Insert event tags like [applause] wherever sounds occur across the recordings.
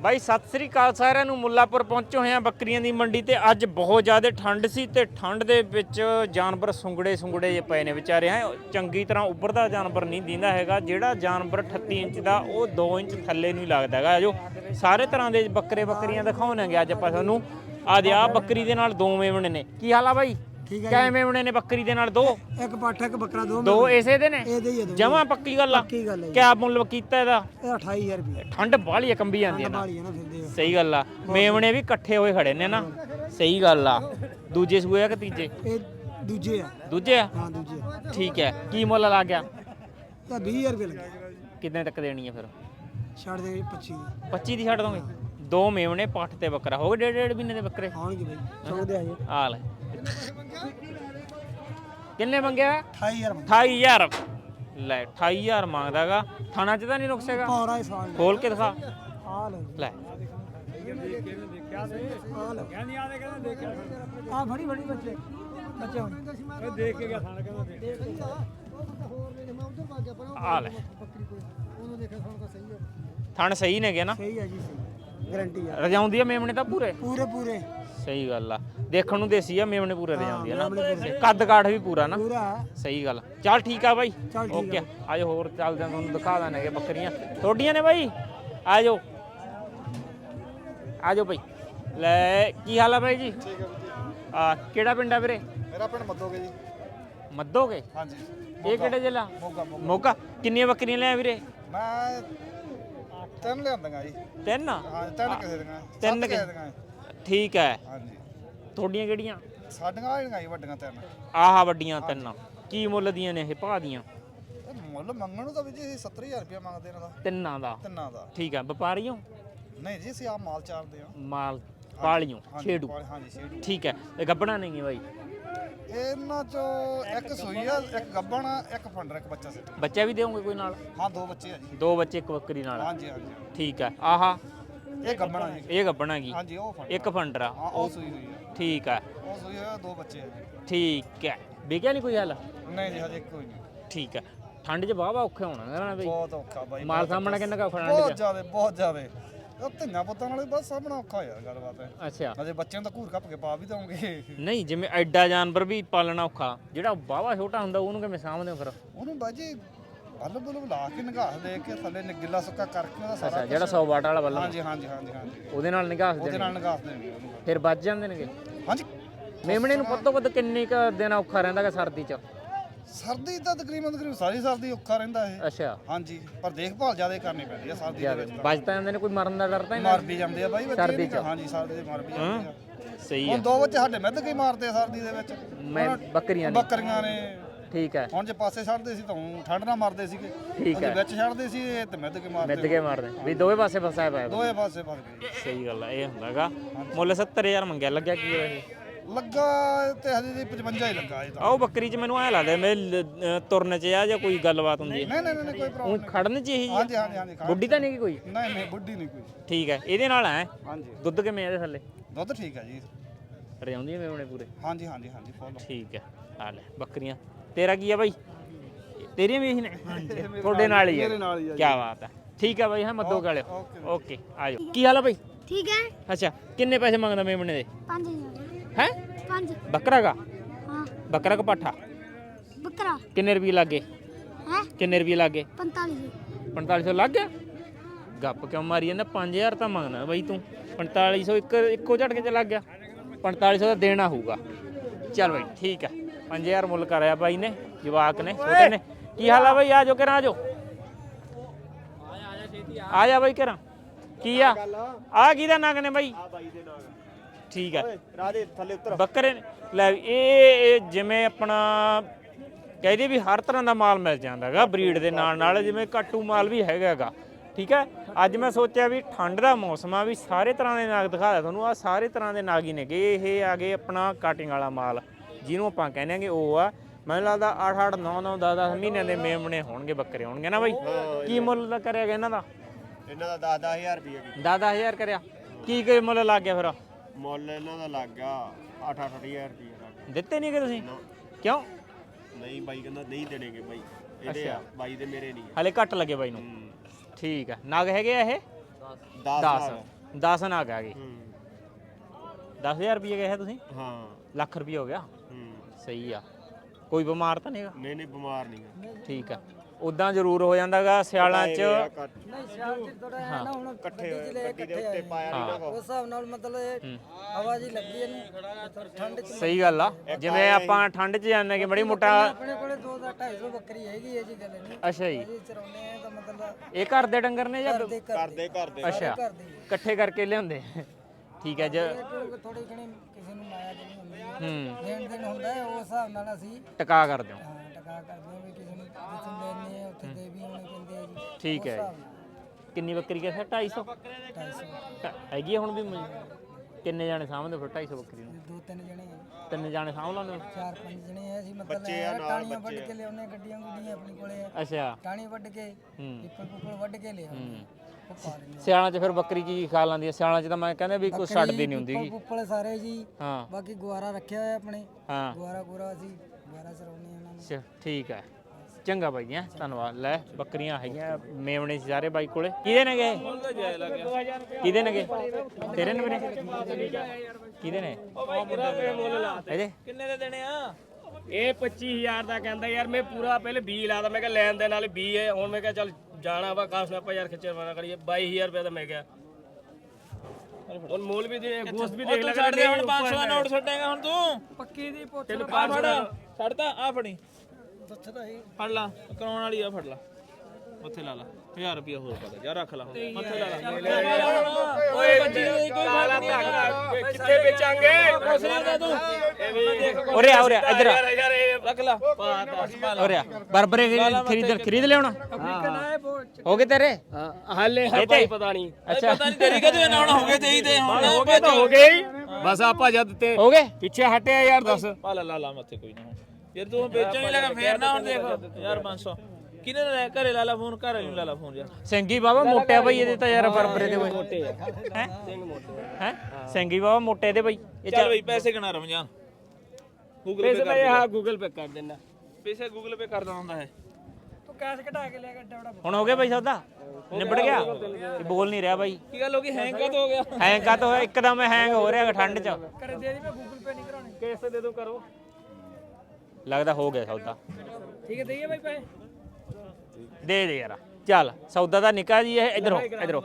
ਬਾਈ, ਸਤਿ ਸ੍ਰੀ ਅਕਾਲ ਸਾਰਿਆਂ ਨੂੰ। ਮੁੱਲਾਪੁਰ ਪਹੁੰਚੇ ਹੋਏ ਆ ਬੱਕਰੀਆਂ ਦੀ ਮੰਡੀ ਤੇ। ਅੱਜ ਬਹੁਤ ਜ਼ਿਆਦਾ ਠੰਡ ਸੀ ਤੇ ਠੰਡ ਦੇ ਵਿੱਚ ਜਾਨਵਰ ਸੁੰਗੜੇ ਸੁੰਗੜੇ ਜੇ ਪਏ ਨੇ ਵਿਚਾਰੇ, ਹੈ। ਚੰਗੀ ਤਰ੍ਹਾਂ ਉੱਭਰਦਾ ਜਾਨਵਰ ਨਹੀਂ ਦਿੰਦਾ ਹੈਗਾ। ਜਿਹੜਾ ਜਾਨਵਰ 38 ਇੰਚ ਦਾ, ਉਹ 2 ਇੰਚ ਥੱਲੇ ਨੂੰ ਲੱਗਦਾ ਹੈਗਾ। ਜੋ ਸਾਰੇ ਤਰ੍ਹਾਂ ਦੇ ਬੱਕਰੇ ਬੱਕਰੀਆਂ ਦਿਖਾਉਣਗੇ ਅੱਜ ਆਪਾਂ ਤੁਹਾਨੂੰ। ਆ ਦੇ ਆ ਬੱਕਰੀ ਦੇ ਨਾਲ ਦੋ ਮੇਮਣੇ ਨੇ। ਕੀ ਹਾਲ ਆ ਬਾਈ? ਠੀਕ ਹੈ ਕਿਵੇਂ ਮੇਮਣੇ ਨੇ ਬੱਕਰੀ ਦੇ ਨਾਲ ਦੋ? ਇੱਕ ਪੱਠ ਇੱਕ ਬੱਕਰਾ ਦੋ ਦੋ ਇਸੇ ਦੇ ਨੇ? ਇਹਦੇ ਹੀ ਆ ਦੋ। ਜਮਾ ਪੱਕੀ ਗੱਲ ਆ? ਕੀ ਗੱਲ ਹੈ? ਕਿਆ ਮੁੱਲ ਕੀਤਾ ਇਹਦਾ? ਇਹ 28000 ਰੁਪਏ ਠੰਡ ਬਾਹਲੀ ਕੰਬੀ ਜਾਂਦੀ ਹੈ ਨਾ। ਫਿਰਦੇ ਸਹੀ ਗੱਲ ਆ। ਮੇਵਣੇ ਵੀ ਇਕੱਠੇ ਹੋਏ ਖੜੇ ਨੇ ਨਾ। ਸਹੀ ਗੱਲ ਆ। ਦੂਜੇ ਸੂਏ ਆ ਕਿ ਤੀਜੇ? ਇਹ ਦੂਜੇ ਆ। ਦੂਜੇ ਆ? ਹਾਂ ਦੂਜੇ। ਠੀਕ ਹੈ। ਕੀ ਮੁੱਲ ਲੱਗ ਗਿਆ? ਤਾਂ 20000 ਰੁਪਏ ਲੱਗੇ ਕਿੰਨੇ ਤੱਕ ਦੇਣੀ ਹੈ ਫਿਰ? ਛੱਡ ਦੇ 25 ਦੀ। 25 ਦੀ ਛੱਡ ਦੋਗੇ? ਦੋ ਮੇਵਣੇ ਪੱਠ ਤੇ ਬੱਕਰਾ। ਹੋ ਗਏ ਡੇਢ ਡੇਢ ਮਹੀਨੇ ਦੇ ਬੱਕਰੇ? ਆਉਣਗੇ ਬਈ। ਆ ਜੀ ਆ ਲੈ। ਕਿੰਨੇ ਮੰਗਿਆ? 28000 ਮੰਗ 28000 ਲੈ 28000 ਮੰਗਦਾਗਾ। ਥਾਣਾ ਚ ਤਾਂ ਨਹੀਂ ਰੁਕਸੇਗਾ ਪੌਰਾ ਹੀ ਸਾਲ ਖੋਲ ਕੇ ਦਿਖਾ। ਆ ਲੈ ਲੈ। ਆ ਲੈ ਕਹਿੰਦੀ ਆ ਦੇ ਕਹਿੰਦਾ ਦੇਖਿਆ ਆ ਫੜੀ ਫੜੀ ਬੱਚੇ। ਬੱਚੇ ਹੁਣ। ਦੇਖ ਕੇ ਗਿਆ ਖਾਣਾ ਕਹਿੰਦਾ ਆ ਲੈ ਉਹਨੂੰ ਦੇਖਿਆ ਖਾਣਾ ਤਾਂ ਸਹੀ ਹੈ ਥਣ ਸਹੀ ਨੇ ਗਿਆ ਨਾ? ਸਹੀ ਹੈ ਜੀ ਸਹੀ। ਗਾਰੰਟੀ ਆ। ਰਜਾਉਂਦੀ ਆ ਮੇਮਣੇ ਤਾਂ ਪੂਰੇ? ਪੂਰੇ ਪੂਰੇ। ਸਹੀ ਗੱਲ ਆ। ਦੇਖਣ ਨੂੰ ਦੇਸੀ ਆ ਮੇਮਣੇ ਪੂਰੇ ਰਜਾਉਂਦੀ ਆ ਨਾ। ਕੱਦ ਕਾਠ ਵੀ ਪੂਰਾ ਨਾ। ਪੂਰਾ। ਸਹੀ ਗੱਲ। ਚੱਲ ਠੀਕ ਆ ਬਾਈ। ਓਕੇ। ਆਜੋ ਹੋਰ ਚੱਲਦੇ ਆ ਤੁਹਾਨੂੰ ਦਿਖਾ ਦਾਂਗੇ ਬੱਕਰੀਆਂ। ਤੁਹਾਡੀਆਂ ਨੇ ਬਾਈ? ਆਜੋ। ਆਜੋ ਬਾਈ। ਲੈ ਕੀ ਹਾਲ ਆ ਬਾਈ ਜੀ? ਠੀਕ ਹੈ ਜੀ। ਆ ਕਿਹੜਾ ਪਿੰਡ ਆ ਵੀਰੇ? ਮੇਰਾ ਪਿੰਡ ਮੱਦੋਗੇ ਜੀ। ਮੱਦੋਗੇ? ਹਾਂਜੀ। ਇਹ ਕਿਹੜੇ ਜ਼ਿਲ੍ਹਾ? ਮੋਗਾ ਮੋਗਾ। ਕਿੰਨੀਆਂ ਬੱਕਰੀਆਂ ਲਿਆ ਵੀਰੇ? ਮੈਂ ਤਿੰਨ ਲਿਆਂਦੀਆਂ ਜੀ। ਤਿੰਨ? ਹਾਂ ਤਿੰਨ ਕਿਸੇ ਦੀਆਂ। ਤਿੰਨ ਕਿਸੇ ਦੀਆਂ। ਠੀਕ ਹੈ। ਹਾਂਜੀ। ਤੁਹਾਡੀਆਂ ਕਿਹੜੀਆਂ? ਸਾਡੀਆਂ ਆਈਆਂ ਜੀ ਵੱਡੀਆਂ ਤਿੰਨ। ਆਹ ਵੱਡੀਆਂ ਤਿੰਨ। ਕੀ ਮੁੱਲ ਦੀਆਂ ਨੇ ਇਹ ਭਾ ਦੀਆਂ? ਇਹ ਮੁੱਲ ਮੰਗਣ ਨੂੰ ਤਾਂ ਵੀ ਜੀ ਅਸੀਂ 70000 ਰੁਪਏ ਮੰਗਦੇ ਇਹਨਾਂ ਦਾ। ਤਿੰਨਾਂ ਦਾ? ਤਿੰਨਾਂ ਦਾ। ਠੀਕ ਹੈ ਵਪਾਰੀ ਹੋ ਨਹੀਂ ਜੀ ਅਸੀਂ ਆ ਮਾਲ ਚਾਰਦੇ ਹਾਂ। ਮਾਲ ਪਾਲਿਓ ਹਾਂਜੀ, ਛੇੜੂ। ਪਾਲ- ਹਾਂਜੀ ਛੇੜੂ। ਠੀਕ ਹੈ ਇਹ ਗੱਬਣਾ ਨਹੀਂ ਹੈ ਬਾਈ? ਇਹਨਾਂ ਚੋਂ ਇੱਕ ਸੂਈ ਆ ਇੱਕ ਗੱਬਣ ਆ, ਇੱਕ ਫੰਡਰ ਇੱਕ ਬੱਚਾ ਸੀ ਬੱਚਾ ਵੀ ਦੇਵੋਗੇ ਕੋਈ ਨਾਲ? ਹਾਂ ਦੋ ਬੱਚੇ ਆ ਜੀ। ਦੋ ਬੱਚੇ ਇੱਕ ਬੱਕਰੀ ਨਾਲ। ਹਾਂਜੀ ਹਾਂਜੀ। ਠੀਕ ਹੈ ਆਹਾ। ਇਹ ਗੱਬਣ ਆ ਜੀ। ਇਹ ਗੱਬਣਾ ਗਈ ਹਾਂਜੀ ਉਹ ਫੰਡਰ। ਇੱਕ ਫੰਡਰਾ। ਹਾਂ ਉਹ ਸੂਈ ਹੋਈ ਆ। ਠੀਕ ਹੈ ਉਹ ਸੂਈ ਹੋਇਆ ਦੋ ਬੱਚੇ ਆ ਜੀ। ਠੀਕ ਹੈ ਵਿਕਿਆ ਨਹੀਂ ਕੋਈ ਹੱਲ? ਨਹੀਂ ਜੀ ਹਜੇ ਕੋਈ ਨਹੀਂ। ਠੀਕ ਹੈ ਠੰਡ 'ਚ ਵਾਹਵਾ ਔਖੇ ਹੋਣਾ ਨਾ ਬਈ। ਬਹੁਤ ਔਖਾ ਬਾਈ ਮਾਲ ਸਾਹਮਣਾ ਕਿੰਨਾ ਕਾ ਠੰਡ ਬਹੁਤ 'ਚ ਜ਼ਿਆਦਾ ਬਹੁਤ ਜ਼ਿਆਦਾ। ਉਹ ਧੀਆਂ ਪੁੱਤਾਂ ਨਾਲ ਬਸ ਸਾਹਮਣਾ ਔਖਾ ਹੋਇਆ ਗੱਲਬਾਤ। ਹੈ ਅੱਛਾ। ਅਜੇ ਬੱਚਿਆਂ ਤਾਂ ਘੂਰ ਕੱਪ ਕੇ ਪਾ ਵੀ ਦਵਾਂਗੇ ਨਹੀਂ ਜਿਵੇਂ ਐਡਾ ਜਾਨਵਰ ਵੀ ਪਾਲਣਾ ਔਖਾ ਜਿਹੜਾ ਵਾਹਵਾ ਛੋਟਾ ਹੁੰਦਾ ਉਹਨੂੰ ਕਿਵੇਂ ਹੋ ਫਿਰ? ਉਹਨੂੰ ਬਾਜੀ ਬੱਲ ਬੁੱਲ ਲਾ ਕੇ ਨਿਗਾਹ ਦੇ ਕੇ ਥੱਲੇ ਨ- ਗਿੱਲਾ ਸੁੱਕਾ ਕਰਕੇ ਉਹਦਾ ਸਾਰਾ ਅੱਛਾ ਜਿਹੜਾ 100 ਵਾਟ ਵਾਲਾ ਬੱਲਾ ਹਾਂਜੀ ਹਾਂਜੀ ਹਾਂਜੀ ਹਾਂਜੀ। ਉਹਦੇ ਨਾਲ ਨਿਗਾਹ ਉਹਦੇ ਦੇਣੀ ਨਾਲ ਨਿਗਾਹ ਦੇਣੀ ਉਹਨੂੰ ਫਿਰ ਵੱਜ ਜਾਂਦੇ ਨੇਗੇ? ਹਾਂਜੀ। ਮੇਮਣੇ ਨੂੰ ਵੱਧ ਤੋਂ ਵੱਧ ਕਿੰਨੀ ਕ ਦਿਨ ਔਖਾ ਰਹਿੰਦਾ ਕਿ ਸਰਦੀ 'ਚ? ਸਰਦੀ ਤਾਂ ਤਕਰੀਬਨ ਤਕਰੀਬਨ ਸਾਰੀ ਸਰਦੀ ਔਖਾ ਰਹਿੰਦਾ ਇਹ। ਅੱਛਾ। ਹਾਂਜੀ ਪਰ ਦੇਖਭਾਲ ਜ਼ਿਆਦਾ ਕਰਨੀ ਪੈਂਦੀ ਆ ਸਰਦੀ ਦੇ ਵਿੱਚ ਵੱਜ ਤਾਂ ਜਾਂਦੇ ਨੇ ਕੋਈ ਮਰਨ ਦਾ ਡਰ ਤਾਂ ਨਹੀਂ ਮਰ ਵੀ ਜਾਂਦੇ ਆ ਬਾਈ ਬੱਚੇ ਸਰਦੀ 'ਚ? ਹਾਂਜੀ ਸਰਦੀ ਦੇ ਮਰ ਵੀ ਜਾਂਦੇ ਆ। ਸਹੀ ਹੁਣ ਦੋ ਬੱਚੇ ਸਾਡੇ ਮਿੱਧ ਕੇ ਮਾਰਦੇ ਆ ਸਰਦੀ ਦੇ ਵਿੱਚ। ਮੈਂ ਬੱਕਰੀਆਂ ਨੇ। ਬੱਕਰੀਆਂ ਨੇ ਠੀਕ ਹੈ। ਹੁਣ ਜੇ ਪਾਸੇ ਛੱਡਦੇ ਸੀ ਤਾਂ ਊਂ ਠੰਡ ਨਾਲ ਮਰਦੇ ਸੀਗੇ। ਠੀਕ ਜੇ ਵਿੱਚ ਛੱਡਦੇ ਸੀ ਇਹ ਤੇ ਮਿੱਧ ਕੇ ਮਾਰਦੇ ਮਿੱਧ ਕੇ ਮਾਰਦੇ। ਵੀ ਦੋਵੇਂ ਪਾਸੇ ਫਸਾਇਆ ਪਿਆ ਦੋਏ ਪਾਸੇ ਫਸ ਗਏ। ਸਹੀ ਗੱਲ ਹੈ ਇਹ ਹੁੰਦਾਗਾ। ਮੁੱਲ 70000 ਮੰਗਿਆ ਲੱਗਿਆ ਕੀ ਹੋਇਆ ਇਹ ਲੱਗਾ ਤੇ ਹਜੇ ਜੀ 55 ਹੀ ਲੱਗਾ ਇਹ ਤਾਂ। ਆਹ ਉਹ ਬੱਕਰੀ 'ਚ ਮੈਨੂੰ ਐ ਲੱਗਦਾ ਮੈਂ ਤੁਰਨ 'ਚ ਆ ਜਾਂ ਕੋਈ ਗੱਲਬਾਤ ਹੁੰਦੀ ਹੈ? ਨਹੀਂ ਨਹੀਂ ਨਹੀਂ ਕੋਈ ਪ੍ਰੋਬਲਮ ਉਹ ਖੜਨ 'ਚ ਇਹੀ ਹੈ ਹਾਂਜੀ ਹਾਂਜੀ ਹਾਂਜੀ ਖਾ- ਬੁੱਢੀ ਤਾਂ ਨਹੀਂ ਗੀ ਕੋਈ? ਨਹੀਂ ਨਹੀਂ ਬੁੱਢੀ ਨਹੀਂ ਕੋਈ। ਠੀਕ ਹੈ ਇਹਦੇ ਨਾਲ ਐ? ਹਾਂਜੀ। ਦੁੱਧ ਕਿਵੇਂ ਇਹਦੇ ਥੱਲੇ? ਦੁੱਧ ਠੀਕ ਹੈ ਜੀ। ਰਜਾਉਂਦੀ ਐ ਮੇਵਣੇ ਪੂਰੇ? ਹਾਂਜੀ ਹਾਂਜੀ ਹਾਂਜੀ ਫੁੱਲ। ਠੀਕ ਹੈ ਆ ਲੈ ਬੱਕਰੀਆਂ। ਤੇਰਾ ਕੀ ਆ ਬਾਈ? ਤੇਰੀਆਂ ਵੀ ਇਹੀ ਨੇ? ਤੁਹਾਡੇ ਨਾਲ ਹੀ ਹੈ ਮੇਰੇ ਨਾਲ ਹੀ ਆ ਕੀ ਬਾਤ ਹੈ ਠੀਕ ਹੈ ਬਾਈ ਹਾਂ ਮੱਦੋ ਗਾਲਿਓ ਓਕੇ ਆ ਜਾਓ। ਕੀ ਹਾਲ ਆ ਬਾਈ? ਠੀਕ ਹੈ। ਅੱਛਾ ਕਿੰਨੇ ਪੈਸੇ ਮੰਗਦਾ ਮੇਮਣੇ ਦੇ? 5000 ਹੈ? ਪੰਜ। ਬੱਕਰਾ ਦਾ ਹਾਂ। ਬੱਕਰਾ ਕਾ ਪਾਠਾ? ਬੱਕਰਾ। ਕਿੰਨੇ ਰੁਪਏ ਲੱਗੇ? ਹੈ? ਕਿੰਨੇ ਰੁਪਏ ਲੱਗੇ? 45 4500 ਲੱਗ ਗਿਆ? ਗੱਪ ਕਿਉਂ ਮਾਰੀ ਜਾਂਦਾ? 5000 ਤਾਂ ਮੰਗਦਾ ਬਾਈ ਤੂੰ। 4500 ਇੱਕ ਇੱਕੋ ਝਟਕੇ ਚ ਲੱਗ ਗਿਆ। 4500 ਦਾ ਦੇਣਾ ਹੋਊਗਾ। ਚੱਲ ਬਾਈ ਠੀਕ ਹੈ 5000 ਮੁੱਲ ਕਰਿਆ ਬਾਈ ਨੇ, ਜਵਾਕ ਨੇ, ਛੋਟੇ ਨੇ। ਕੀ ਹਾਲ ਆ ਬਾਈ? ਆ ਜਾਓ ਕਿਰਾਂ ਆ ਜਾਓ। ਆ ਜਾ ਬਾਈ ਕਿਰਾਂ ਕੀ ਆ? ਆ ਕਿਹਦਾ ਨਗ ਨੇ ਬਾਈ? ਠੀਕ ਹੈ ਰਾਜੇ ਥੱਲੇ ਉੱਤਰ ਬੱਕਰੇ ਲੈ ਇਹ ਜਿਵੇਂ ਆਪਣਾ ਕਹਿੰਦੇ ਵੀ ਹਰ ਤਰ੍ਹਾਂ ਦਾ ਮਾਲ ਮਿਲ ਜਾਂਦਾਗਾ ਬਰੀਡ ਦੇ ਨਾਲ ਨਾਲ, ਜਿਵੇਂ ਕਾਟੂ ਮਾਲ ਵੀ ਹੈਗਾਗਾ ਠੀਕ ਹੈ ਅੱਜ ਮੈਂ ਸੋਚਿਆ ਵੀ ਠੰਡ ਦਾ ਮੌਸਮ ਆ, ਵੀ ਸਾਰੇ ਤਰ੍ਹਾਂ ਦੇ ਨਾਗ ਦਿਖਾ ਦਿਆ ਤੁਹਾਨੂੰ। ਆ ਸਾਰੇ ਤਰ੍ਹਾਂ ਦੇ ਨਾਗ ਹੀ ਨੇਗੇ। ਇਹ ਆ ਗਏ ਆਪਣਾ ਕਾਟਿੰਗ ਵਾਲਾ ਮਾਲ। ਜਿਹਨੂੰ ਆਪਾਂ ਕਹਿੰਦੇ ਉਹ ਆ। ਮੈਨੂੰ ਲੱਗਦਾ 8 8 9 9 10 10 ਮਹੀਨਿਆਂ ਦੇ ਮੇਮਣੇ ਹੋਣਗੇ ਬੱਕਰੇ ਹੋਣਗੇ ਨਾ ਬਾਈ? ਕੀ ਮੁੱਲ ਦਾ ਕਰਿਆ ਗਿਆ ਇਹਨਾਂ ਦਾ? ਇਹਨਾਂ ਦਾ 10-10000 ਰੁਪਏ ਜੀ 10 10000 ਕਰਿਆ। ਕੀ ਕੀ ਮੁੱਲ ਲੱਗ ਗਿਆ ਫਿਰ? ਮੁੱਲ ਇਹਨਾਂ ਦਾ ਲੱਗ ਗਿਆ 8-8000 ਰੁਪਏ ਲੱਗ ਦਿੱਤੇ ਨਹੀਂ ਕਿ ਤੁਸੀਂ? ਕਿਉਂ। ਨਹੀਂ ਬਾਈ ਕਹਿੰਦਾ ਨਹੀਂ ਦੇਣਗੇ ਬਾਈ। ਇਹਦੇ ਆ ਬਾਈ ਦੇ ਮੇਰੇ ਨਹੀਂ ਆ। ਹਲੇ ਘੱਟ ਲੱਗੇ ਬਾਈ ਨੂੰ? ਠੀਕ ਹੈ ਨਗ ਹੈਗੇ ਆ ਇਹ? 10 10 10 ਨਾ ਆ ਗਏ। ਹੂੰ। 10000 ਰੁਪਏ ਗਏ ਹੈ ਤੁਸੀਂ? ਹਾਂ। ਲੱਖ ਰੁਪਏ ਹੋ ਗਿਆ। ਸਹੀ ਆ। ਕੋਈ ਬਿਮਾਰ ਤਾਂ ਨਹੀਂਗਾ? ਨਹੀਂ ਨਹੀਂ ਬਿਮਾਰ ਨਹੀਂ ਹੈ ਠੀਕ ਆ। ਉਦਾਂ ਜ਼ਰੂਰ ਹੋ ਜਾਂਦਾਗਾ ਸਿਆਲਾਂ 'ਚ। ਨਹੀਂ ਸਿਆਲ ਚ ਥੋੜਾ ਹੈ ਨਾ ਹੁਣ ਇਕੱਠੇ ਹੋਏ ਗੱਡੀ ਦੇ ਉੱਤੇ ਪਾਇਆ ਨਹੀਂ ਨਾ ਉਸ ਹਿਸਾਬ ਨਾਲ ਮਤਲਬ ਇਹ ਹਵਾ ਜੀ ਲੱਗੀ ਇਹਨੂੰ ਠੰਡ ਚ। ਸਹੀ ਗੱਲ ਆ। ਜਿਵੇਂ ਆਪਾਂ ਠੰਡ 'ਚ ਜਾਂਦੇ ਕਿ ਬੜੀ ਮੋਟਾ ਆਪਣੇ ਕੋਲੇ 2 ਦਾ 250 ਬੱਕਰੀ ਹੈਗੀ ਹੈ ਜੀ ਗੱਲ ਨਹੀਂ ਅੱਛਾ ਜੀ। ਚਰਾਉਨੇ ਆ ਤਾਂ ਮਤਲਬ ਇਹ ਘਰ ਦੇ ਡੰਗਰ ਨੇ ਜਾਂ ਕਰਦੇ ਘਰ ਦੇ ਅੱਛਾ। ਇਕੱਠੇ ਕਰਕੇ ਲਿਆਉਂਦੇ ਠੀਕ ਹੈ ਜੀ ਥੋੜੀ ਘਣੀ ਕਿਸੇ ਨੂੰ ਮਾਇਆ ਜਿਹੜੀ ਹੁੰਦੀ ਹੈ। ਹੂੰ। ਦੇਣ ਦੇਣ ਹੁੰਦਾ ਹੈ ਉਸ ਹਿਸਾਬ ਨਾਲ ਅਸੀਂ ਟਿਕਾ ਕਰ ਦਿਓ ਹਾਂ ਟਕਾ ਕਰਦੇ ਹਾਂ ਵੀ ਕਿਸੇ ਨੂੰ ਜਿੱਥੇ ਲੈਣੇ ਆ ਉੱਥੇ ਦੇ ਵੀ ਆਉਣੇ ਪੈਂਦੇ ਆ ਜੀ। ਠੀਕ ਹੈ। ਕਿੰਨੀ ਬੱਕਰੀ ਕਿਹਾ 250 250 ਹੈਗੀ ਆ ਹੁਣ ਵੀ ਮ- ਕਿੰਨੇ ਜਾਣੇ ਸਾਹਮਣੇ ਫਿਰ 250 ਬੱਕਰੀ ਨੂੰ? ਦੋ ਤਿੰਨ ਜਣੇ ਆ। ਤਿੰਨ ਜਾਣੇ ਸਾਂਭ ਲਾਉਂਦੇ ਚਾਰ ਪੰਜ ਜਣੇ ਆ ਅਸੀਂ ਮਤਲਬ ਇਹ ਟਾਣੀਆਂ ਵੱਢ ਕੇ ਲਿਆਉਣੇ ਗੱਡੀਆਂ ਗੁੱਡੀਆਂ ਆਪਣੀ ਕੋਲੇ ਆ। ਅੱਛਾ। ਟਾਣੀ ਵੱਢ ਕੇ ਹੂੰ। ਪਿੱਪਲ ਪੁੱਪਲ ਵੱਢ ਕੇ ਦਿੰਦੇ ਸਿਆਲਾਂ 'ਚ ਫਿਰ ਬੱਕਰੀ ਕੀ ਖਾ ਲੈਂਦੀ ਹੈ ਸਿਆਲਾਂ 'ਚ ਤਾਂ ਮੈਂ ਕਹਿੰਦਾ ਵੀ ਕੋਈ ਛੱਡਦੀ ਨਹੀਂ ਹੁੰਦੀ ਪਿੱਪਲ ਪੁੱਪਲ ਸਾਰੇ ਜੀ। ਹਾਂ। ਬਾਕੀ ਗੁਆਰਾ ਰੱਖਿਆ ਹੋਇਆ ਆਪਣੇ। ਹਾਂ। ਗੁਆਰਾ ਗੁਰਾ ਅਸੀਂ ਗੁਆਰਾ ਚਰਾਉਣੇ ਉਹਨਾਂ ਨੂੰ। ਅੱਛਾ ਠੀਕ ਹੈ ਚੰਗਾ ਬਾਈ ਜੀ ਹੈਂ, ਧੰਨਵਾਦ। ਲੈ ਬੱਕਰੀਆਂ ਹੈਗੀਆਂ ਮੇਵਣੇ ਸੀ ਸਾਰੇ ਬਾਈ ਕੋਲੇ। ਕਿਹਦੇ ਨੇ ਗਏ? ਕਿਹਦੇ ਨੇ ਗਏ? ਤੇਰੇ ਨੇ ਵੀਰੇ ਕਿਹਦੇ ਨੇ? ਇਹਦੇ? ਕਿੰਨੇ ਦੇ ਦੇਣੇ ਆ? ਇਹ 25000 ਦਾ ਕਹਿੰਦਾ ਯਾਰ ਮੈਂ ਪੂਰਾ ਪਹਿਲੇ 20 ਲਾਦਾ ਮੈਂ ਕਿਹਾ ਲੈਣ ਦੇ ਨਾਲ 20 ਹੈ। ਹੁਣ ਮੈਂ ਕਿਹਾ ਚੱਲ ਜਾਣਾ ਵਾ ਕਾਸ ਆਪਾਂ ਯਾਰ ਖਿੱਚੇ ਮਾਰਾ ਕਰੀਏ 22000 ਰੁਪਏ ਦਾ ਮੈਂ ਕਿਹਾ ਹੁਣ ਮੂਲ ਵੀ ਦੇ ਗੋਸਤ ਵੀ ਦੇਖ ਲੈ ਛੱਡ ਦੇ ਹੁਣ 500 ਦਾ ਨੋਟ ਛੱਡੇਗਾ ਹੁਣ ਤੂੰ। ਪੱਕੀ ਦੀ ਪੁੱਛ ਤੈਨੂੰ ਪਾ ਫੜ। ਛੱਡਦਾ ਆ ਫੜੀ। ਹੀ ਫੜ ਲਾ ਕਰਾਉਣ ਵਾਲੀ ਆ ਫੜ ਲਾ। ਉੱਥੇ ਲਾ ਲਾ। 1000 ਰੁਪਏ ਹੋਰ ਪਾ ਦੇ। ਜਾ ਰੱਖ ਲਾ ਹੁਣ। ਮੱਥੇ ਲਾ ਲਾ। ਓਏ ਫ਼ਰਕ ਨਹੀਂ। ਕਿੱਥੇ ਵੇਚਾਂਗੇ? ਕੁਛ ਨਹੀਂ। ਹੁੰਦਾ ਤੂੰ ਉਰੇ ਆ ਆ, ਇੱਧਰ ਯਾਰ ਯਾਰ ਰੱਖ ਲਾ। ਪਾ ਉਰੇ ਆ ਬਰਬਰੇ ਖਰੀਦ ਖਰੀਦ ਲਿਆਉਣਾ ਹੋ। ਗਏ ਤੇਰੇ? ਹਾਲੇ ਤੇ ਪਤਾ ਨਹੀਂ। ਅੱਛਾ। ਪਤਾ ਨਹੀਂ ਤੇਰੀ ਕਦੇ ਨਾ ਹੋ ਗਏ ਤੇ ਤੇ ਹੁਣ ਹੋ ਗਏ ਤਾਂ ਹੋ ਗਏ ਹੀ। ਬਸ ਆਪਾਂ ਜਦ ਤੇ ਹੋ ਗਏ? ਪਿੱਛੇ ਹਟਿਆ ਯਾਰ ਦੱਸ। ਪਾ ਲਾ ਲਾ ਮੱਥੇ ਕੋਈ ਨਾ। ਯਾਰ ਤੂੰ ਵੇਚਣ ਨਹੀਂ ਲੱਗਾ ਫੇਰ ਨਾ ਹੁਣ ਦੇਖ। ਯਾਰ 500 ਕਿਨੇ ਲੈ ਘਰੇ ਲਾ ਲਾ ਫੋਨ ਘਰੇ ਨਹੀਂ ਲਾ ਲਾ ਫੋਨ ਯਾਰ। ਸਿੰਘੀ ਬਾਬਾ ਮੋਟਿਆ ਬਈ ਇਹਦੇ ਤਾਂ ਯਾਰ ਬਰਬਰੇ ਦੇ ਬਈ। ਮੋਟੇ ਆ। ਹੈ? ਸਿੰਘ ਮੋਟੇ ਹੈ? ਸਿੰਘੀ ਬਾਬਾ ਮੋਟੇ ਦੇ ਬਈ। ਇਹ ਚੱਲ ਬਈ ਪੈਸੇ ਕਿਨਾ ਰਮਜਾਨ? ਗੂਗਲ ਪੇ ਕਰ ਦੇ ਹਾਂ ਗੂਗਲ ਪੇ ਕਰ ਦੇਣਾ ਪੈਸੇ ਗੂਗਲ ਪੇ ਕਰਦਾ ਹੁੰਦਾ ਹੈ ਤੂੰ ਕੈਸ਼ ਕਢਾ ਕੇ ਲੈ ਕੇ ਡਬੜਾ ਹੁਣ ਹੋ ਗਿਆ ਬਈ ਸੌਦਾ? ਨਿਬੜ ਗਿਆ ਇਹ ਬੋਲ ਨਹੀਂ ਰਿਹਾ ਬਾਈ। ਕੀ ਗੱਲ ਹੋ ਗਈ? ਹੈਂਗ ਕਦ ਹੋ ਗਿਆ? ਹੈਂਗ ਕਾ ਤਾਂ ਇੱਕਦਮ ਹੈਂਗ ਹੋ ਰਿਹਾ ਠੰਡ ਚ। ਕਰੇ ਦੇ ਦੀ ਮੈਂ ਗੂਗਲ ਪੇ ਨਹੀਂ ਕਰਾਉਣੇ। ਕੈਸੇ ਦੇ ਦੋ ਕਰੋ। ਲੱਗਦਾ ਹੋ ਗਿਆ ਸੌਦਾ। ਠੀਕ ਹੈ ਦਈਏ ਬਾਈ ਪੈਸੇ। ਦੇ ਦੇ ਯਾਰ। ਚੱਲ ਸੌਦਾ ਤਾਂ ਨਿਕਾ ਜੀ ਇਹ ਇਧਰੋਂ ਇਧਰੋਂ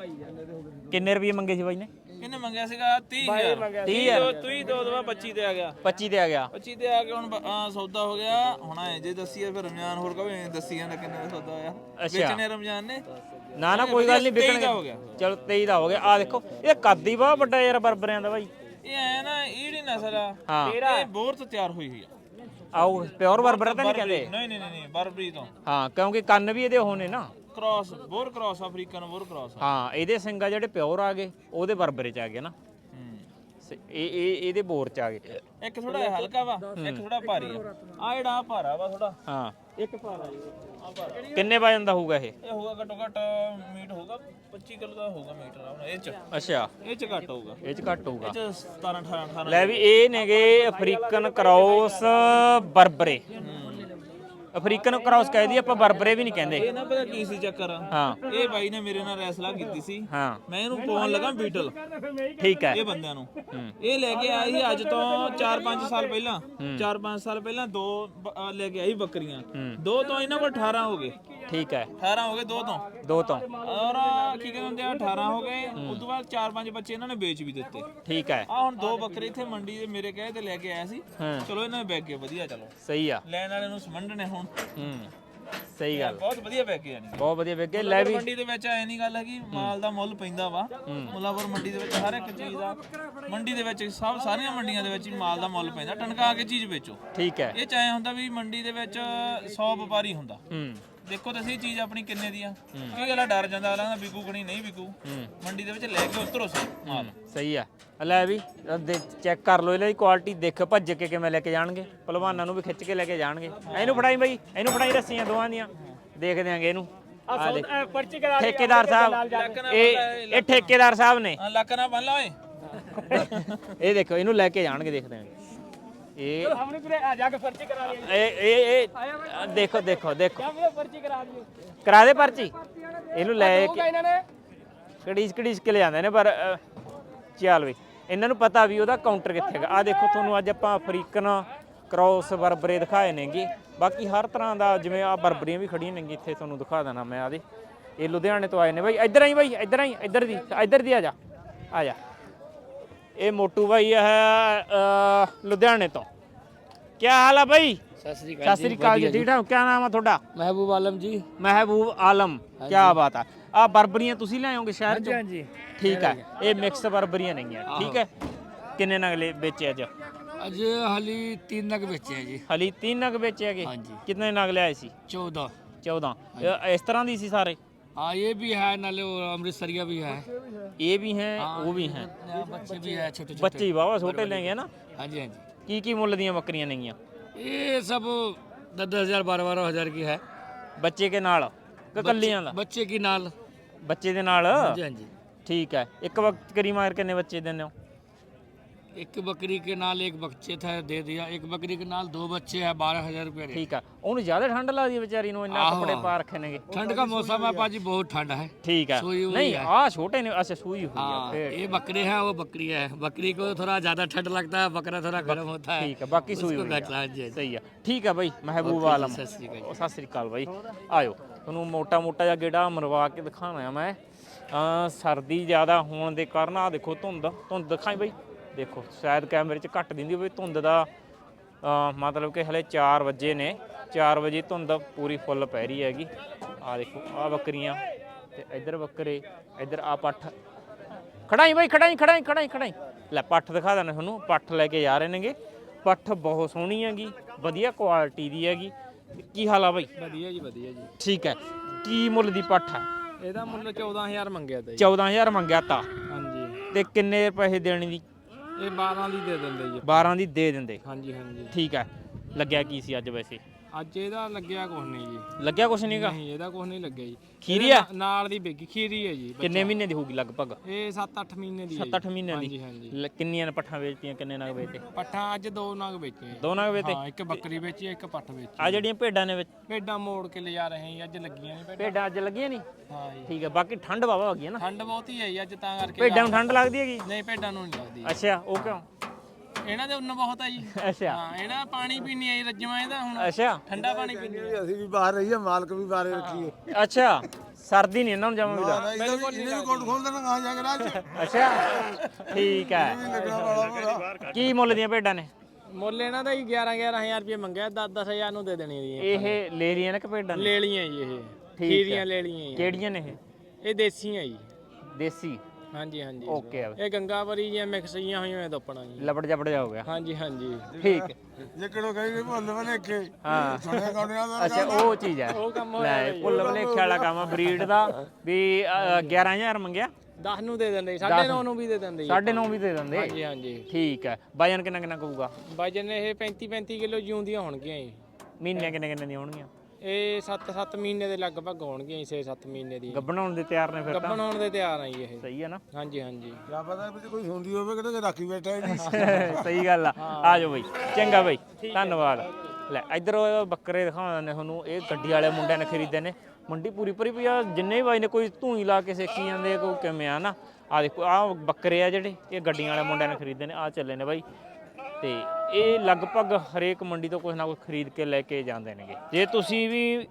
ਕਿੰਨੇ ਰੁਪਏ ਮੰਗੇ ਸੀ ਬਾਈ ਨੇ? ਇਹਨੇ ਮੰਗਿਆ ਸੀਗਾ? 30000 30000 ਤੂੰ ਹੀ ਦੋ ਦਵਾ 25 ਤੇ ਆ ਗਿਆ। 25 ਤੇ ਆ ਗਿਆ। 25 ਤੇ ਆ ਕੇ ਹੁਣ ਬ- ਸੌਦਾ ਹੋ ਗਿਆ। ਹੁਣ ਐ ਜੇ ਦੱਸੀਏ ਫਿਰ ਰਮਜ਼ਾਨ ਹੋਰ ਕਵੇ ਦੱਸੀ ਜਾਂਦਾ ਕਿੰਨੇ ਦਾ ਸੌਦਾ ਹੋਇਆ। ਵੇਚਣੇ ਰਮਜ਼ਾਨ ਨੇ। ਨਾ ਨਾ ਕੋਈ ਗੱਲ ਨਹੀਂ 23 ਵਿਕਣਗੇ ਦਾ ਹੋ ਗਿਆ। ਚਲੋ 23 ਦਾ ਹੋ ਗਿਆ। ਆ ਦੇਖੋ ਇਹ ਕੱਦ ਬਹੁਤ ਵੱਡਾ ਯਾਰ ਬਰਬਰਿਆਂ ਦਾ ਬਾਈ। ਇਹ ਐ ਨਾ ਇਹ ਜਿਹੜੀ ਨਸਲ ਆ ਇਹ ਬੋਰ ਤੋਂ ਤਿਆਰ ਹੋਈ ਹੋਈ ਆ। ਆਓ ਪਿਓਰ ਬਰਬਰ ਤਾਂ ਨਹੀਂ ਕਹਿੰਦੇ? ਨਹੀਂ ਨਹੀਂ ਨਹੀਂ ਬਰਬਰੀ ਤੋਂ। ਹਾਂ ਕਿਉਂਕਿ ਕੰਨ ਵੀ ਇਹਦੇ ਹੋਣੇ ਨਾ। Cross Boer cross African Boer cross ਹਾਂ ਇਹਦੇ ਸਿੰਗਾ ਜਿਹੜੇ ਪਿਓਰ ਆ ਗਏ ਉਹਦੇ ਬਰਬਰੇ ਚ ਆ ਗਏ ਨਾ। ਸ- ਇਹ ਇਹ ਇਹਦੇ ਬੋਰ ਚ ਆ ਗਏ। ਇੱਕ ਥੋੜਾ ਹਲਕਾ ਵਾ ਇੱਕ ਥੋੜਾ ਭਾਰੀ ਆ। ਆ ਜਿਹੜਾ ਆਹ ਭਾਰਾ ਵਾ ਥੋੜਾ ਹਾਂ। ਇੱਕ ਭਾਰਾ ਆ ਭਾਰਾ ਕਿੰਨੇ ਵਜਨ ਦਾ ਹੋਊਗਾ ਇਹ? ਇਹ ਹੋਊਗਾ ਘੱਟੋ ਘੱਟ ਮੀਟ ਹੋਊਗਾ 25 ਕਿਲੋ ਦਾ ਹੋਊਗਾ ਮੀਟ ਆਰਾਮ ਨਾਲ ਇਹ ਚ। ਅੱਛਾ। ਇਹ ਚ ਘੱਟ ਹੋਊਗਾ। ਇਹ ਚ ਘੱਟ ਹੋਊਗਾ। ਇਹ ਚ 17 18 18 ਲੈ ਵੀ ਇਹ ਨੇਗੇ ਅਫਰੀਕਨ ਕ੍ਰਾਸ ਬਰਬਰੇ। ਅਫਰੀਕਨ ਕ੍ਰਾਸ ਕਹਿ ਦੀ ਆਪਾਂ ਬਰਬਰੇ ਵੀ ਨਹੀਂ ਕਹਿੰਦੇ। ਇਹ ਨਾ ਪਤਾ ਕੀ ਸੀ ਚੱਕਰ? ਹਾਂ। ਇਹ ਬਾਈ ਨੇ ਮੇਰੇ ਨਾਲ ਰੈਸਲਾ ਕੀਤੀ ਸੀ। ਹਾਂ। ਮੈਂ ਇਹਨੂੰ ਪਾਉਣ ਲੱਗਾ ਬੀਟਲ। ਠੀਕ ਹੈ। ਇਹ ਬੰਦਿਆਂ ਨੂੰ। ਇਹ ਲੈ ਕੇ ਆਇਆ ਸੀ ਅੱਜ ਤੋਂ 4-5 ਸਾਲ ਪਹਿਲਾਂ। 4-5 ਸਾਲ ਪਹਿਲਾਂ ਦੋ ਬ- ਅਹ ਲੈ ਕੇ ਆਈ ਬੱਕਰੀਆਂ। ਦੋ ਤੋਂ ਇਹਨਾਂ ਕੋਲ 18 ਹੋ ਗਏ। ਠੀਕ ਹੈ। 18 ਹੋ ਗਏ ਦੋ ਤੋਂ। ਦੋ ਤੋਂ। ਔਰ ਕੀ ਕਹਿੰਦੇ ਆ 18 ਹੋ ਗਏ। ਉਸ ਤੋਂ ਬਾਅਦ 4-5 ਬੱਚੇ ਇਹਨਾਂ ਨੇ ਵੇਚ ਵੀ ਦਿੱਤੇ। ਠੀਕ ਹੈ। ਆ ਹੁਣ ਦੋ ਬੱਕਰੇ ਇੱਥੇ ਮੰਡੀ ਦੇ ਮੇਰੇ ਕਹੇ ਤੇ ਲੈ ਕੇ ਆਇਆ ਸੀ। ਹਾਂ। ਚਲੋ ਇਹਨਾਂ ਨੇ ਬੈਗ ਵਧੀਆ ਚਲੋ। ਸਹੀ ਆ। ਲੈਣ ਵਾਲੇ ਨੂੰ ਸਮੰਡਣੇ ਹੁਣ। ਹੂੰ। ਸਹੀ ਗੱਲ। ਬਹੁਤ ਵਧੀਆ ਬੈਗ ਗਏ ਯਾਨੀ ਬਹੁਤ ਵਧੀਆ ਵੇਗੇ ਲੈ ਵੀ ਮੰਡੀ ਦੇ ਵਿੱਚ ਐ ਨਹੀਂ ਗੱਲ ਹੈਗੀ ਮਾਲ ਦਾ ਮੁੱਲ ਪੈਂਦਾ ਵਾ। ਮੁੱਲਾਪੁਰ ਮੰਡੀ ਦੇ ਵਿੱਚ ਹਰ ਇੱਕ ਚੀਜ਼ ਦਾ ਮੰਡੀ ਦੇ ਵਿੱਚ ਸਭ ਸਾਰੀਆਂ ਮੰਡੀਆਂ ਦੇ ਵਿੱਚ ਹੀ ਮਾਲ ਦਾ ਮੁੱਲ ਪੈਂਦਾ। ਟਣਕਾ ਕੇ ਚੀਜ਼ ਵੇਚੋ। ਠੀਕ ਹੈ। ਇਹ ਚਾਹੇ ਹੁੰਦਾ ਵੀ ਮੰਡੀ ਦੇ ਵਿੱਚ 100 ਵਪਾਰੀ ਹੁੰਦਾ। ਹੂੰ। ਦੇਖੋ ਤਾਂ ਸਹੀ ਚੀਜ਼ ਆਪਣੀ ਕਿੰਨੇ ਦੀ ਆ। ਕਿਉਂਕਿ ਅਗਲਾ ਡਰ ਜਾਂਦਾ ਅਗਲਾ ਕਹਿੰਦਾ ਵਿਕੂ ਕਣੀ ਨਹੀਂ ਵਿਕੂ। ਮੰਡੀ ਦੇ ਵਿੱਚ ਲੈ ਕੇ ਉਤਰੋ ਸਹੀ ਮਾਲ। ਸਹੀ ਆ। ਆ ਲੈ ਵੀ ਚੈੱਕ ਕਰ ਲਓ ਇਹਨਾਂ ਦੀ ਕੁਆਲਿਟੀ ਦੇਖ ਭੱਜ ਕੇ ਕਿਵੇਂ ਲੈ ਕੇ ਜਾਣਗੇ। ਪਹਿਲਵਾਨਾਂ ਨੂੰ ਵੀ ਖਿੱਚ ਕੇ ਲੈ ਕੇ ਜਾਣਗੇ। ਇਹਨੂੰ ਫੜਾਈ ਬਈ ਇਹਨੂੰ ਫੜਾਈ ਰੱਸੀਆਂ ਦੋਵਾਂ ਦੀਆਂ। ਦੇਖ ਦਿਆਂਗੇ ਇਹਨੂੰ। ਆ ਦੇਖ। ਪਰਚੀ ਕਰਾ ਠੇਕੇਦਾਰ ਸਾਹਿਬ ਇਹ ਇਹ ਠੇਕੇਦਾਰ ਸਾਹਿਬ ਨੇ। ਲੱਕ ਨਾ ਬੰਨ ਲਾ ਓਏ। ਇਹ ਦੇਖੋ ਇਹਨੂੰ ਲੈ ਕੇ ਜਾਣਗੇ ਦੇਖਦੇ ਆਂ ਇਹ ਹਮਨੇ ਪੂਰੇ ਆ ਜਾ ਕੇ ਪਰਚੀ ਕਰਾ ਲਈ ਇਹ ਇਹ ਇਹ ਦੇਖੋ ਦੇਖੋ ਦੇਖੋ। ਹਮਨੇ ਪਰਚੀ ਕਰਾ ਲਈ ਕਰਾ ਦੇ ਪਰਚੀ? ਇਹਨੂੰ ਲੈ ਕੇ ਇਹਨਾਂ ਨੇ। ਕੜੀਸ ਕੜੀਸ ਕੇ ਲੈ ਜਾਂਦੇ ਨੇ ਪਰ ਚੱਲ ਵੀ। ਇਹਨਾਂ ਨੂੰ ਪਤਾ ਵੀ ਉਹਦਾ ਕਾਊਂਟਰ ਕਿੱਥੇ ਹੈਗਾ। ਆ ਦੇਖੋ ਤੁਹਾਨੂੰ ਅੱਜ ਆਪਾਂ ਅਫਰੀਕਨ ਕ੍ਰੋਸ ਬਰਬਰੇ ਦਿਖਾਏ ਨੇਗੇ। ਬਾਕੀ ਹਰ ਤਰ੍ਹਾਂ ਦਾ ਜਿਵੇਂ ਆ ਬਰਬਰੀਆਂ ਵੀ ਖੜੀਆਂ ਨੇਗੀ ਇੱਥੇ ਤੁਹਾਨੂੰ ਦਿਖਾ ਦੇਣਾ ਮੈਂ ਆਦੇ ਇਹ ਲੁਧਿਆਣੇ ਤੋਂ ਆਏ ਨੇ। ਬਾਈ ਇੱਧਰ ਆਈ ਬਾਈ ਇੱਧਰ ਆਈ ਇੱਧਰ ਦੀ ਇੱਧਰ ਦੀ ਆ ਜਾ। ਆ ਜਾ। ਇਹ ਮੋਟੂ ਭਾਈ ਹੈ ਅ, ਲੁਧਿਆਣੇ ਤੋਂ। ਕੀ ਹਾਲ ਹੈ ਭਾਈ? ਸਤਿ ਸ੍ਰੀ ਸਤਿ ਸ੍ਰੀ ਅਕਾਲ ਜੀ ਠੀਕ ਠਾਕ? ਕੀ ਨਾਮ ਹੈ ਤੁਹਾਡਾ? ਮਹਿਬੂਬ ਆਲਮ ਜੀ। ਮਹਿਬੂਬ ਆਲਮ ਕੀ ਬਾਤ ਆ। ਆ ਬਰਬਰੀਆਂ ਤੁਸੀਂ ਲੈ ਆਓਗੇ ਸ਼ਹਿਰ ਚੋਂ? ਹਾਂਜੀ ਠੀਕ ਹੈ ਇਹ ਮਿਕਸ ਬਰਬਰੀਆਂ ਨਹੀਂ ਆ ਠੀਕ ਹੈ ਕਿੰਨੇ ਨਗਲੇ ਵੇਚੇ ਅੱਜ? ਅੱਜ ਹਾਲੀ ਤਿੰਨ ਨਗ ਵੇਚੇ ਹੈ ਜੀ। ਹਲੀ 3 ਨਗ ਵੇਚੇ ਹੈਗੇ। ਹਾਂਜੀ। ਕਿੰਨੇ ਨਗ ਲਿਆਏ ਸੀ? 14 14 ਇਹ ਇਸ ਤਰ੍ਹਾਂ ਦੀ ਸੀ ਸਾਰੇ? हाँ ये भी है नाले वो अमृतसरिया भी है ਇਹ ਵੀ ਹੈ ਉਹ ਵੀ ਹੈ यहाँ बच्चे भी है छोटे छोटे ਬੱਚੇ ਹੀ ਵਾਵਾ ਛੋਟੇ ਲੈਂਗੇ ਨਾ हाँ जी हाँ जी ਕੀ ਕੀ ਮੁੱਲ ਦੀਆਂ ਬੱਕਰੀਆਂ ਨੇਗੀਆਂ ये सब दस दस हजार बारह बारह हजार की है ਬੱਚੇ ਕੇ ਨਾਲ ਕਿ ਕੱਲੀਆਂ ਦਾ बच्चे की नाल ਬੱਚੇ ਦੇ ਨਾਲ हाँ जी हाँ जी ਠੀਕ ਹੈ ਇੱਕ ਬੱਕਰੀ ਮਾਰ ਕਿੰਨੇ ਬੱਚੇ ਦਿੰਦੇ ਹੋ एक बकरी के नाल एक बच्चे था दे दिया एक बकरी के नाल दो बच्चे है बारह हजार रुपये रेट ਠੀਕ ਆ ਉਹਨੂੰ ਜ਼ਿਆਦਾ ਠੰਡ ਲੱਗਦੀ ਹੈ ਵਿਚਾਰੀ ਨੂੰ ਇੰਨਾ ਆਹੋ। ਕੱਪੜੇ ਪਾ ਰੱਖੇ ਨੇਗੇ ठंड का मौसम है पाजी बहुत ठंड है ਠੀਕ ਹੈ ਸੂਈ ਹੋਈ ਨਹੀਂ ਹੈ। ਆ ਛੋਟੇ ਨੇ ਅੱਛਾ ਸੂਈ ਹੋਈ ਆ हाँ ਫੇਰ ये बकरे हैं वो बकरी है बकरी को थोड़ा ज्यादा ठंड लगता है बकरा थोड़ा गर्म होता है ਠੀਕ ਹੈ ਬਾਕੀ ਸੂਈ उसको ਹੋਈ घट- हाँ जी, हाँ जी ਸਹੀ ਆ ਠੀਕ ਆ ਬਾਈ ਮਹਿਬੂਬ ਆਲਮ ਸਤਿ ਸ੍ਰੀ ਅਕਾਲ ਉਹ ਸਤਿ ਸ੍ਰੀ ਅਕਾਲ ਬਾਈ ਆਇਓ ਤੁਹਾਨੂੰ ਮੋਟਾ ਮੋਟਾ ਜਿਹਾ ਗੇੜਾ ਮਰਵਾ ਕੇ ਦਿਖਾਣਾ ਆ ਮੈਂ ਅਮ ਸਰਦੀ ਜ਼ਿਆਦਾ ਹੋਣ ਦੇ ਕਾਰਨ ਆ ਦੇਖੋ ਧੁੰਦ ਧੁੰਦ ਦਿਖਾਈ ਬਾਈ ਦੇਖੋ ਸ਼ਾਇਦ ਕੈਮਰੇ 'ਚ ਘੱਟ ਦਿੰਦੀ ਹੋਵੇ ਧੁੰਦ ਦਾ ਮਤਲਬ ਕਿ ਹਲੇ 4 ਵਜੇ ਨੇ। 4 ਵਜੇ ਧੁੰਦ ਪੂਰੀ ਫੁੱਲ ਪੈ ਰਹੀ ਹੈਗੀ। ਆ ਦੇਖੋ ਆ ਬੱਕਰੀਆਂ ਤੇ ਇੱਧਰ ਬੱਕਰੇ ਇੱਧਰ ਆ ਪੱਠ। ਖੜਾਈ ਬਾਈ ਖੜਾਈ ਖੜਾਈ ਖੜਾਈ ਖੜਾਈ। ਲੈ ਪੱਠ ਦਿਖਾ ਦੇਣਾ ਤੁਹਾਨੂੰ ਪੱਠ ਲੈ ਕੇ ਜਾ ਰਹੇ ਨੇਗੇ। ਪੱਠ ਬਹੁਤ ਸੋਹਣੀ ਹੈਗੀ ਵਧੀਆ ਕੁਆਲਿਟੀ ਦੀ ਹੈਗੀ। ਕੀ ਹਾਲ ਆ ਬਾਈ? ਵਧੀਆ ਜੀ ਵਧੀਆ ਜੀ। ਠੀਕ ਹੈ। ਕੀ ਮੁੱਲ ਦੀ ਪੱਠ ਹੈ? ਇਹਦਾ ਮੁੱਲ 14000 ਮੰਗਿਆ ਤਾ ਜੀ। 14000 ਮੰਗਿਆ ਤਾ। ਹਾਂਜੀ। ਤੇ ਕਿੰਨੇ ਪੈਸੇ ਦੇਣੀ ਦੀ? ਇਹ 12 ਦੀ ਦੇ ਦਿੰਦੇ ਜੀ। 12 ਦੀ ਦੇ ਦਿੰਦੇ। ਹਾਂਜੀ ਹਾਂਜੀ। ਠੀਕ ਹੈ। ਲੱਗਿਆ ਕੀ ਸੀ ਅੱਜ ਵੈਸੇ? ਅੱਜ ਇਹਦਾ ਲੱਗਿਆ ਕੁਛ ਨਹੀਂ ਜੀ। ਲੱਗਿਆ ਕੁਛ ਨਹੀਂਗਾ ਨਹੀਂ ਇਹਦਾ ਕੁਛ ਨਹੀਂ ਲੱਗਿਆ ਜੀ। ਖੀਰੀ ਆ? ਨਾ- ਨਾਲ ਦੀ ਬੇਗੀ ਖੀਰੀ ਹੈ ਜੀ ਕਿੰਨੇ ਮਹੀਨੇ ਦੀ ਹੋਊਗੀ ਲਗਭਗ? ਇਹ 7-8 ਮਹੀਨੇ ਦੀ ਹੈ 7-8 ਮਹੀਨਿਆਂ ਦੀ। ਹਾਂਜੀ ਲੈ, ਕਿੰਨੀਆਂ ਨੇ ਪੱਠਾਂ ਵੇਚਤੀਆਂ ਕਿੰਨੇ ਨਗ ਵੇਚਤੇ ਪੱਠਾਂ ਅੱਜ ਦੋ ਨਗ ਵੇਚੇ। ਦੋ ਨਗ ਵੇਚਤੇ ਹਾਂ ਇੱਕ ਬੱਕਰੀ ਵੇਚੀ ਇੱਕ ਪੱਠ ਵੇਚੀ। ਆ ਜਿਹੜੀਆਂ ਭੇਡਾਂ ਨੇ ਵਿੱਚ? ਭੇਡਾਂ ਮੋੜ ਕੇ ਲਿਜਾ ਰਹੇ ਹਾਂ ਜੀ, ਅੱਜ ਲੱਗੀਆਂ ਭੇਡਾਂ। ਭੇਡਾਂ ਅੱਜ ਲੱਗੀਆਂ ਨਹੀਂ ਹਾਂ ਜੀ। ਠੀਕ ਹੈ ਬਾਕੀ ਠੰਡ ਵਾਵਾ ਹੋ ਗਈ ਹੈ ਨਾ? ਠੰਡ ਬਹੁਤੀ ਹੈ ਜੀ ਅੱਜ ਤਾਂ ਕਰਕੇ ਭੇਡਾਂ ਨੂੰ ਠੰਡ ਲੱਗਦੀ ਹੈਗੀ? ਨਹੀਂ ਭੇਡਾਂ ਨੂੰ ਨਹੀਂ ਲੱਗਦੀ। ਅੱਛਾ ਉਹ ਕਿਉਂ? ਇਹਨਾਂ ਦੇ ਉੱਨ ਬਹੁਤ ਹੈ ਜੀ। ਅੱਛਾ। ਹਾਂ ਇਹਨਾਂ ਪਾਣੀ ਪੀਣੀ ਆਈ ਰੱਜਵਾ ਇਹਦਾ ਹੁਣ। ਅੱਛਾ। ਠੰਡਾ ਪਾਣੀ ਪੀਣੀ ਅਸੀਂ ਵੀ ਬਾਹਰ ਰਹੀਏ ਮਾਲਕ ਵੀ ਬਾਹਰੇ ਰੱਖੀਏ। ਅੱਛਾ ਸਰਦੀ ਨਹੀਂ ਇਹਨਾਂ ਨੂੰ ਜਮਾ ਵੀ ਲੱਗਦੀ ਇਹਨੇ ਵੀ ਕੋਟ ਖੋਲ ਦੇਣਾ ਆ ਜਾ ਕੇ ਰਾਜ ਅੱਛਾ ਠੀਕ ਹੈ। ਲੱਗਣਾ ਵਾਲਾ ਭਰਾ ਕੀ ਮੁੱਲ ਦੀਆਂ ਭੇਡਾਂ ਨੇ? ਮੁੱਲ ਇਹਨਾਂ ਦਾ ਹੀ 11 11000 ਰੁਪਏ ਮੰਗਿਆ 10 10000 ਨੂੰ ਦੇ ਦੇਣੀ ਜੀ ਇਹ ਲੈ ਲੀਆਂ ਨੇ ਕਿ ਭੇਡਾਂ ਨੇ? ਲੈ ਲਈਆਂ ਜੀ ਇਹ। ਠੀਕ ਖੀਰੀਆਂ ਹੈ। ਲੈ ਲਈਆਂ ਜੀ। ਕਿਹੜੀਆਂ ਨੇ ਇਹ? ਇਹ ਦੇਸੀਆਂ ਜੀ। ਦੇਸੀ। ਹਾਂਜੀ ਹਾਂਜੀ। ਓਕੇ ਆ ਇਹ ਗੰਗਾਵਰੀ ਜਾਂ ਮਿਕਸ ਜੀਆਂ ਹੋਈਆਂ ਦੋਪਣਾ ਜੀ। ਲਪੜ ਜਪੜ ਜਾ ਹੋ ਗਿਆ। ਹਾਂਜੀ ਹਾਂਜੀ। ਠੀਕ ਹੈ। ਜੇ ਕਿਹੜੋ ਕਹੀ ਭੁੱਲ ਬਨੇ ਕੇ ਹਾਂ। ਸੁਣਿਆ ਕਾਉਣਿਆਂ ਦਾ ਅੱਛਾ ਉਹ ਚੀਜ਼ ਹੈ। ਉਹ ਕੰਮ ਲੈ ਭੁੱਲ ਭੁਲੇਖੇ ਵਾਲਾ ਕੰਮ ਆ। ਬਰੀਡ ਦਾ ਵੀ ਅ, 11000 ਮੰਗਿਆ? 10 ਨੂੰ ਦੇ ਦਿੰਦੇ 9.5 ਨੂੰ। ਵੀ ਦੇ ਦਿੰਦੇ ਜੀ। 9.5 ਵੀ ਦੇ ਦਿੰਦੇ। ਹਾਂਜੀ ਹਾਂਜੀ। ਠੀਕ ਹੈ। ਵਜਨ ਕਿੰਨਾ ਕਿੰਨਾ ਕਹੂਗਾ? ਵਜਨ ਇਹ 35 35 ਕਿਲੋ ਜਿਉਂਦੀਆਂ ਹੋਣਗੀਆਂ ਜੀ। ਮਹੀਨੇ ਕਿੰਨੇ ਕਿੰਨੇ ਦੀਆਂ ਹੋਣਗੀਆਂ? ਇਹ 7-7 ਮਹੀਨੇ ਦੇ ਲਗਭਗ ਹੋਣਗੀਆਂ ਜੀ 6-7 ਮਹੀਨੇ ਦੀ। ਗੱਬਣ ਹੋਣ ਦੇ ਤਿਆਰ ਨੇ ਫਿਰ ਤਾਂ? ਗੱਭਣ ਹੋਣ ਦੇ ਤਿਆਰ ਆ ਜੀ ਇਹ। ਸਹੀ ਹੈ ਨਾ? ਹਾਂਜੀ ਹਾਂਜੀ। ਕਿਆ ਪਤਾ ਵਿੱਚ ਕੋਈ ਹੁੰਦੀ ਹੋਵੇ ਕਿਤੇ ਰਾਖੀ ਬੈਠਾ ਹੀ ਨਹੀਂ। [laughs] ਸਹੀ ਗੱਲ ਆ। ਆ ਜਾਓ ਬਈ। ਚੰਗਾ ਬਈ। ਧੰਨਵਾਦ। ਲੈ ਇਧਰ ਬੱਕਰੇ ਦਿਖਾਉਂਦੇ ਨੇ ਤੁਹਾਨੂੰ। ਇਹ ਗੱਡੀ ਵਾਲੇ ਮੁੰਡਿਆਂ ਨੇ ਖਰੀਦੇ ਨੇ। ਮੰਡੀ ਪੂਰੀ ਭਰੀ ਪਈ ਆ। ਜਿੰਨੇ ਵੀ ਬਾਈ ਨੇ ਕੋਈ ਧੂਈ ਲਾ ਕੇ ਸੇਕੀ ਜਾਂਦੇ ਆ, ਕੋਈ ਕਿਵੇਂ ਆ ਨਾ। ਆ ਦੇਖੋ ਆ ਬੱਕਰੇ ਆ ਜਿਹੜੇ। ਇਹ ਗੱਡੀਆਂ ਵਾਲੇ ਮੁੰਡਿਆਂ ਨੇ ਖਰੀਦੇ ਨੇ। ਆ ਚੱਲੇ ਨੇ ਬਾਈ। ਤੇ ਇਹ ਲਗਭਗ ਹਰੇਕ ਮੰਡੀ ਤੋਂ ਕੁਝ ਨਾ ਕੁਝ ਖਰੀਦ ਕੇ ਲੈ ਕੇ ਜਾਂਦੇ ਨੇਗੇ। ਜੇ ਤੁਸੀਂ ਵੀ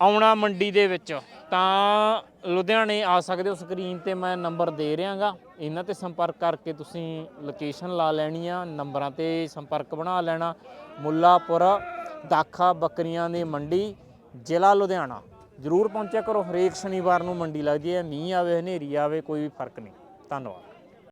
ਆਉਣਾ ਮੰਡੀ ਦੇ ਵਿੱਚ, ਤਾਂ ਲੁਧਿਆਣੇ ਆ ਸਕਦੇ ਹੋ। ਸਕਰੀਨ ਤੇ ਮੈਂ ਨੰਬਰ ਦੇ ਰਿਹਾਗਾ। ਇਹਨਾਂ ਤੇ ਸੰਪਰਕ ਕਰਕੇ ਤੁਸੀਂ ਲੋਕੇਸ਼ਨ ਲਾ ਲੈਣੀ ਆ ਨੰਬਰਾਂ ਤੇ ਸੰਪਰਕ ਬਣਾ ਲੈਣਾ। ਮੁੱਲਾਪੁਰ, ਦਾਖਾ ਬੱਕਰੀਆਂ ਦੀ ਮੰਡੀ, ਜ਼ਿਲ੍ਹਾ ਲੁਧਿਆਣਾ। ਜ਼ਰੂਰ ਪਹੁੰਚਿਆ ਕਰੋ। ਹਰੇਕ ਸ਼ਨੀਵਾਰ ਨੂੰ ਮੰਡੀ ਲੱਗਦੀ ਹੈ। ਮੀਂਹ ਆਵੇ, ਹਨੇਰੀ ਆਵੇ, ਕੋਈ ਵੀ ਫ਼ਰਕ ਨਹੀਂ। ਧੰਨਵਾਦ।